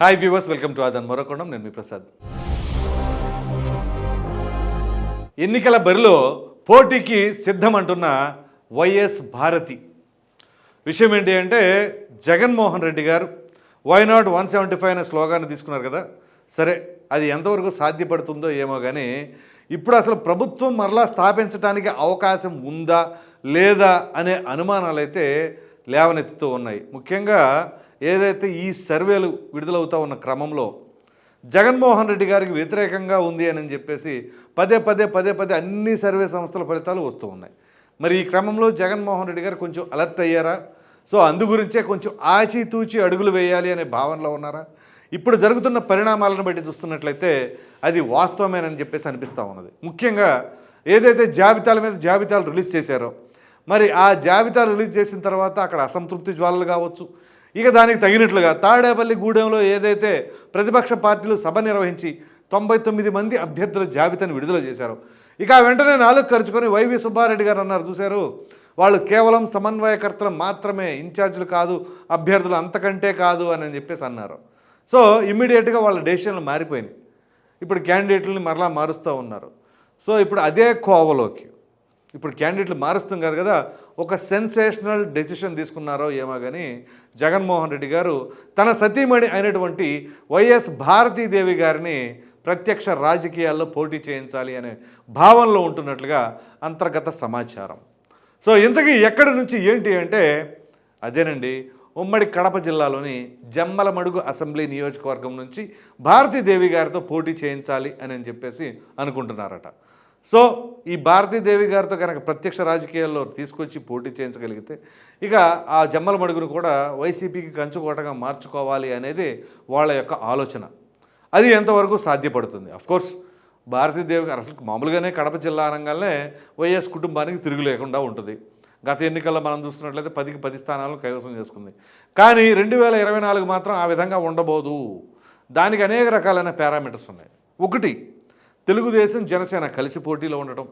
Hi viewers welcome to ఆదన్ మరొకొండం నేను మీ ప్రసాద్ ఎన్నికల బరిలో పోటీకి సిద్ధమంటున్న వైఎస్ భారతి. విషయం ఏంటి అంటే జగన్మోహన్ రెడ్డి గారు why not one seventy five అనే స్లోగాన్ని తీసుకున్నారు కదా. సరే అది ఎంతవరకు సాధ్యపడుతుందో ఏమో కానీ ఇప్పుడు అసలు ప్రభుత్వం మరలా స్థాపించడానికి అవకాశం ఉందా లేదా అనే అనుమానాలు అయితే లేవనెత్తుతూ ఉన్నాయి. ముఖ్యంగా ఏదైతే ఈ సర్వేలు విడుదలవుతూ ఉన్న క్రమంలో జగన్మోహన్ రెడ్డి గారికి వ్యతిరేకంగా ఉంది అని చెప్పేసి పదే పదే పదే పదే అన్ని సర్వే సంస్థల ఫలితాలు వస్తూ ఉన్నాయి. మరి ఈ క్రమంలో జగన్మోహన్ రెడ్డి గారు కొంచెం అలర్ట్ అయ్యారా? సో అందు గురించే కొంచెం ఆచితూచి అడుగులు వేయాలి అనే భావనలో ఉన్నారా? ఇప్పుడు జరుగుతున్న పరిణామాలను బట్టి చూస్తున్నట్లయితే అది వాస్తవమేనని చెప్పేసి అనిపిస్తూ ఉన్నది. ముఖ్యంగా ఏదైతే జాబితాల మీద జాబితాలు రిలీజ్ చేశారో మరి ఆ జాబితా రిలీజ్ చేసిన తర్వాత అక్కడ అసంతృప్తి జ్వాలలు కావచ్చు ఇక దానికి తగినట్లుగా తాడేపల్లి గూడెంలో ఏదైతే ప్రతిపక్ష పార్టీలు సభ నిర్వహించి తొంభై తొమ్మిది మంది అభ్యర్థుల జాబితాను విడుదల చేశారు. ఇక వెంటనే నాలుగు ఖర్చుకొని వైవి సుబ్బారెడ్డి గారు అన్నారు చూశారు వాళ్ళు కేవలం సమన్వయకర్తలు మాత్రమే ఇన్ఛార్జీలు కాదు అభ్యర్థులు అంతకంటే కాదు అని చెప్పేసి అన్నారు. సో ఇమ్మీడియట్గా వాళ్ళ డెసిషన్లు మారిపోయినాయి. ఇప్పుడు క్యాండిడేట్లని మరలా మారుస్తూ ఉన్నారు. సో ఇప్పుడు అదే కోవలోకి ఇప్పుడు క్యాండిడేట్లు మారుస్తాం కాదు కదా ఒక సెన్సేషనల్ డెసిషన్ తీసుకున్నారో ఏమో కానీ జగన్మోహన్ రెడ్డి గారు తన సతీమణి అయినటువంటి వైఎస్ భారతీదేవి గారిని ప్రత్యక్ష రాజకీయాల్లో పోటీ చేయించాలి అనే భావనలో ఉంటున్నట్లుగా అంతర్గత సమాచారం. సో ఇంతకీ ఎక్కడి నుంచి ఏంటి అంటే అదేనండి ఉమ్మడి కడప జిల్లాలోని జమ్మలమడుగు అసెంబ్లీ నియోజకవర్గం నుంచి భారతీదేవి గారితో పోటీ చేయించాలి అని అని చెప్పేసి అనుకుంటున్నారట. సో ఈ భారతీదేవి గారితో కనుక ప్రత్యక్ష రాజకీయాల్లో తీసుకొచ్చి పోటీ చేయించగలిగితే ఇక ఆ జమ్మల మడుగును కూడా వైసీపీకి కంచుకోటగా మార్చుకోవాలి అనేది వాళ్ళ యొక్క ఆలోచన. అది ఎంతవరకు సాధ్యపడుతుంది? అఫ్కోర్స్ భారతీదేవి గారు అసలు మామూలుగానే కడప జిల్లా అనగానే వైఎస్ కుటుంబానికి తిరుగు లేకుండా ఉంటుంది. గత ఎన్నికల్లో మనం చూస్తున్నట్లయితే పదికి పది స్థానాలను కైవసం చేసుకుంది. కానీ రెండు వేల ఇరవై నాలుగు మాత్రం ఆ విధంగా ఉండబోదు. దానికి అనేక రకాలైన పారామీటర్స్ ఉన్నాయి. ఒకటి తెలుగుదేశం జనసేన కలిసి పోటీలో ఉండటం.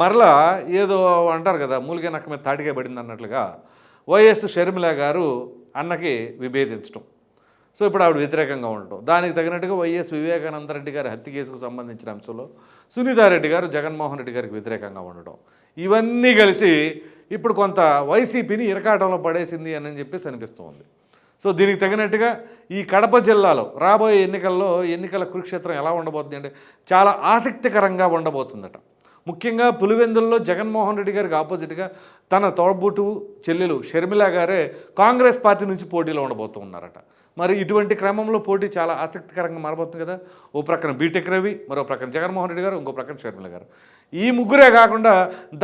మరలా ఏదో అంటారు కదా మూలిగే నక్క మీద తాటికే పడింది అన్నట్లుగా వైఎస్ షర్మిల గారు అన్నకి విభేదించడం సో ఇప్పుడు ఆవిడ వ్యతిరేకంగా ఉండటం. దానికి తగినట్టుగా వైఎస్ వివేకానంద రెడ్డి గారి హత్య కేసుకు సంబంధించిన అంశంలో సునీతారెడ్డి గారు జగన్మోహన్ రెడ్డి గారికి వ్యతిరేకంగా ఉండటం. ఇవన్నీ కలిసి ఇప్పుడు కొంత వైసీపీని ఇరకాటంలో పడేసింది అని చెప్పేసి అనిపిస్తుంది సో దీనికి తగినట్టుగా ఈ కడప జిల్లాలో రాబోయే ఎన్నికల్లో ఎన్నికల కురుక్షేత్రం ఎలా ఉండబోతుంది అంటే చాలా ఆసక్తికరంగా ఉండబోతుందట. ముఖ్యంగా పులివెందుల్లో జగన్మోహన్ రెడ్డి గారికి ఆపోజిట్గా తన తోడ్బుటు చెల్లెలు షర్మిల గారే కాంగ్రెస్ పార్టీ నుంచి పోటీలో ఉండబోతూ ఉన్నారట. మరి ఇటువంటి క్రమంలో పోటీ చాలా ఆసక్తికరంగా మారబోతుంది కదా. ఓ ప్రక్కన బీటెక్ రవి మరో ప్రక్కన జగన్మోహన్ రెడ్డి గారు ఇంకో ప్రక్కన షర్మిల గారు. ఈ ముగ్గురే కాకుండా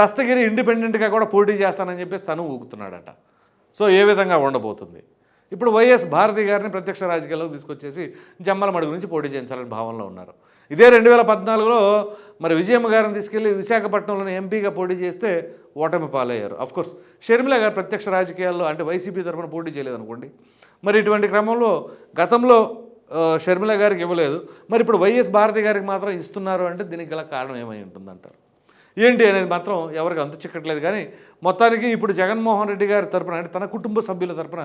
దస్తగిరి ఇండిపెండెంట్గా కూడా పోటీ చేస్తానని చెప్పేసి తను ఊగుతున్నాడట. సో ఏ విధంగా ఉండబోతుంది? ఇప్పుడు వైఎస్ భారతి గారిని ప్రత్యక్ష రాజకీయాల్లోకి తీసుకొచ్చేసి జమ్మలమడి గురించి పోటీ చేయించాలని భావనలో ఉన్నారు. ఇదే రెండు వేల పద్నాలుగులో మరి విజయమ్మ గారిని తీసుకెళ్ళి విశాఖపట్నంలోని ఎంపీగా పోటీ చేస్తే ఓటమి పాలయ్యారు. కోర్స్ షర్మిల గారు ప్రత్యక్ష రాజకీయాల్లో అంటే వైసీపీ తరఫున పోటీ చేయలేదు అనుకోండి మరి ఇటువంటి క్రమంలో గతంలో షర్మిల గారికి ఇవ్వలేదు. మరి ఇప్పుడు వైఎస్ భారతి గారికి మాత్రం ఇస్తున్నారు అంటే దీనికి గల కారణం ఏమై ఉంటుందంటారు? ఏంటి అనేది మాత్రం ఎవరికి అంతు చిక్కట్లేదు కానీ మొత్తానికి ఇప్పుడు జగన్మోహన్ రెడ్డి గారి తరపున అంటే తన కుటుంబ సభ్యుల తరపున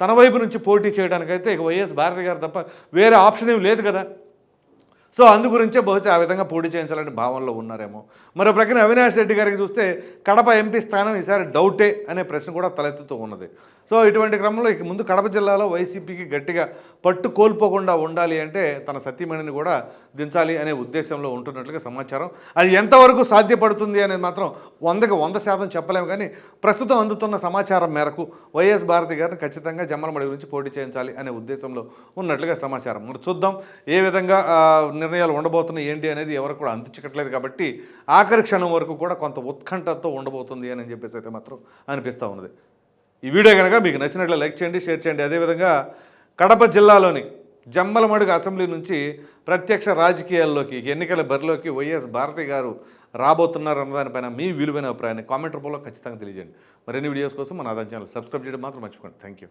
తన వైపు నుంచి పోటీ చేయడానికైతే ఇక వైఎస్ భారతి గారు తప్ప వేరే ఆప్షన్ ఏమి లేదు కదా. సో అందు గురించే బహుశా ఆ విధంగా పోటీ చేయించాలని భావనలో ఉన్నారేమో. మరో ప్రక్కన అవినాష్ రెడ్డి గారికి చూస్తే కడప ఎంపీ స్థానం ఈసారి డౌటే అనే ప్రశ్న కూడా తలెత్తుతూ ఉన్నది. సో ఇటువంటి క్రమంలో ఇక ముందు కడప జిల్లాలో వైసీపీకి గట్టిగా పట్టు కోల్పోకుండా ఉండాలి అంటే తన సతీమణిని కూడా దించాలి అనే ఉద్దేశంలో ఉంటున్నట్లుగా సమాచారం. అది ఎంతవరకు సాధ్యపడుతుంది అనేది మాత్రం వందకి వంద శాతం చెప్పలేము కానీ ప్రస్తుతం అందుతున్న సమాచారం మేరకు వైఎస్ భారతి గారిని ఖచ్చితంగా జమ్మలమడి గురించి పోటీ చేయించాలి అనే ఉద్దేశంలో ఉన్నట్లుగా సమాచారం. మరి చూద్దాం ఏ విధంగా నిర్ణయాలు ఉండబోతున్నాయి ఏంటి అనేది ఎవరు కూడా అందించట్లేదు కాబట్టి ఆఖరి క్షణం వరకు కూడా కొంత ఉత్కంఠతో ఉండబోతుంది అని చెప్పేసి అయితే మాత్రం అనిపిస్తూ ఉన్నది. ఈ వీడియో కనుక మీకు నచ్చినట్లు లైక్ చేయండి షేర్ చేయండి. అదేవిధంగా కడప జిల్లాలోని జమ్మలమడుగు అసెంబ్లీ నుంచి ప్రత్యక్ష రాజకీయాల్లోకి ఎన్నికల బరిలోకి వైఎస్ భారతి గారు రాబోతున్నారు అన్న దానిపైన మీ విలువైన అభిప్రాయాన్ని కామెంట్ రూపంలో ఖచ్చితంగా తెలియజేయండి. మరిన్ని వీడియోస్ కోసం మన ఆదాయం ఛానల్ సబ్స్క్రైబ్ చేయడం మాత్రం మర్చిపోండి థ్యాంక్ యూ